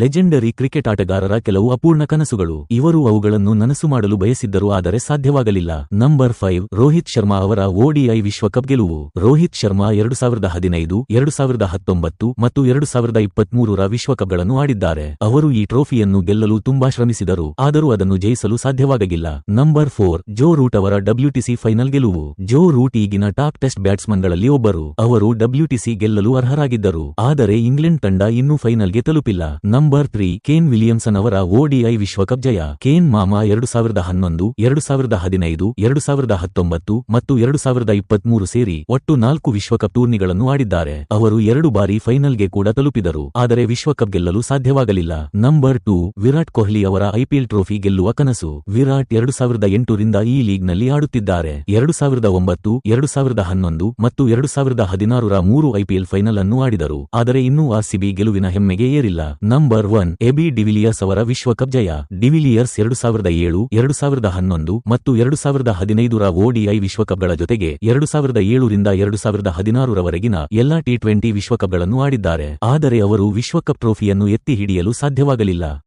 Legendary cricket ಆಟಗಾರರ ಕೆಲವು ಅಪೂರ್ಣ ಕನಸುಗಳು. ಇವರು ಅವುಗಳನ್ನು ನನಸು ಮಾಡಲು ಬಯಸಿದ್ದರು ಆದರೆ ಸಾಧ್ಯವಾಗಲಿಲ್ಲ. ನಂಬರ್ ಫೈವ್ ರೋಹಿತ್ ಶರ್ಮಾ ಅವರ ಓಡಿಐ ವಿಶ್ವಕಪ್ ಗೆಲುವು. ರೋಹಿತ್ ಶರ್ಮಾ ಎರಡು ಸಾವಿರದ ಹದಿನೈದು, ಎರಡು ಸಾವಿರದ ಹತ್ತೊಂಬತ್ತು ಮತ್ತು ಎರಡು ಸಾವಿರದ ಇಪ್ಪತ್ಮೂರರ ವಿಶ್ವಕಪ್ಗಳನ್ನು ಆಡಿದ್ದಾರೆ. ಅವರು ಈ ಟ್ರೋಫಿಯನ್ನು ಗೆಲ್ಲಲು ತುಂಬಾ ಶ್ರಮಿಸಿದರು, ಆದರೂ ಅದನ್ನು ಜಯಿಸಲು ಸಾಧ್ಯವಾಗಲಿಲ್ಲ. ನಂಬರ್ ಫೋರ್ ಜೋ ರೂಟ್ ಅವರ ಡಬ್ಲ್ಯೂಟಿಸಿ ಫೈನಲ್ ಗೆಲುವು. ಜೋ ರೂಟ್ ಈಗಿನ ಟಾಪ್ ಟೆಸ್ಟ್ ಬ್ಯಾಟ್ಸ್ಮನ್ಗಳಲ್ಲಿ ಒಬ್ಬರು. ಅವರು ಡಬ್ಲ್ಯೂಟಿಸಿ ಗೆಲ್ಲಲು ಅರ್ಹರಾಗಿದ್ದರು, ಆದರೆ ಇಂಗ್ಲೆಂಡ್ ತಂಡ ಇನ್ನೂ ಫೈನಲ್ಗೆ ತಲುಪಿಲ್ಲ. ನಂಬರ್ ತ್ರೀ, ಕೇನ್ ವಿಲಿಯಮ್ಸನ್ ಅವರ ಓಡಿಐ ವಿಶ್ವಕಪ್ ಜಯ. ಕೇನ್ ಮಾಮಾ ಎರಡು ಸಾವಿರದ ಹನ್ನೊಂದು, ಎರಡು ಸಾವಿರದ ಹದಿನೈದು, ಎರಡು ಸಾವಿರದ ಹತ್ತೊಂಬತ್ತು ಮತ್ತು ಎರಡು ಸಾವಿರದ ಇಪ್ಪತ್ಮೂರು ಸೇರಿ ಒಟ್ಟು ನಾಲ್ಕು ವಿಶ್ವಕಪ್ ಟೂರ್ನಿಗಳನ್ನು ಆಡಿದ್ದಾರೆ. ಅವರು ಎರಡು ಬಾರಿ ಫೈನಲ್ಗೆ ಕೂಡ ತಲುಪಿದರು. ಆದರೆ ವಿಶ್ವಕಪ್ ಗೆಲ್ಲಲು ಸಾಧ್ಯವಾಗಲಿಲ್ಲ. ನಂಬರ್ ಟೂ, ವಿರಾಟ್ ಕೊಹ್ಲಿ ಅವರ ಐಪಿಎಲ್ ಟ್ರೋಫಿ ಗೆಲ್ಲುವ ಕನಸು. ವಿರಾಟ್ ಎರಡು ಸಾವಿರದ ಎಂಟರಿಂದ ಈ ಲೀಗ್ನಲ್ಲಿ ಆಡುತ್ತಿದ್ದಾರೆ. ಎರಡು ಸಾವಿರದ ಒಂಬತ್ತು, ಎರಡು ಸಾವಿರದ ಹನ್ನೊಂದು ಮತ್ತು ಎರಡು ಸಾವಿರದ ಹದಿನಾರರ ಮೂರು ಐಪಿಎಲ್ ಫೈನಲ್ ಅನ್ನು ಆಡಿದರು. ಆದರೆ ಇನ್ನೂ ಆರ್ಸಿಬಿ ಗೆಲುವಿನ ಹೆಮ್ಮೆಗೆ ಏರಿಲ್ಲ. Number one, AB de Villiers ಅವರ ವಿಶ್ವಕಪ್ ಜಯ. ಡಿವಿಲಿಯರ್ಸ್ ಎರಡು ಸಾವಿರದ ಏಳು, ಎರಡು ಸಾವಿರದ ಹನ್ನೊಂದು ಮತ್ತು ಎರಡು ಸಾವಿರದ ಹದಿನೈದರ ಓಡಿಐ ವಿಶ್ವಕಪ್ಗಳ ಜೊತೆಗೆ ಎರಡು ಸಾವಿರದ ಏಳರಿಂದ ಎರಡು ಸಾವಿರದ ಹದಿನಾರರವರೆಗಿನ ಎಲ್ಲಾ ಟಿ ಟ್ವೆಂಟಿ ವಿಶ್ವಕಪ್ಗಳನ್ನು ಆಡಿದ್ದಾರೆ. ಆದರೆ ಅವರು ವಿಶ್ವಕಪ್ ಟ್ರೋಫಿಯನ್ನು ಎತ್ತಿ ಹಿಡಿಯಲು ಸಾಧ್ಯವಾಗಲಿಲ್ಲ.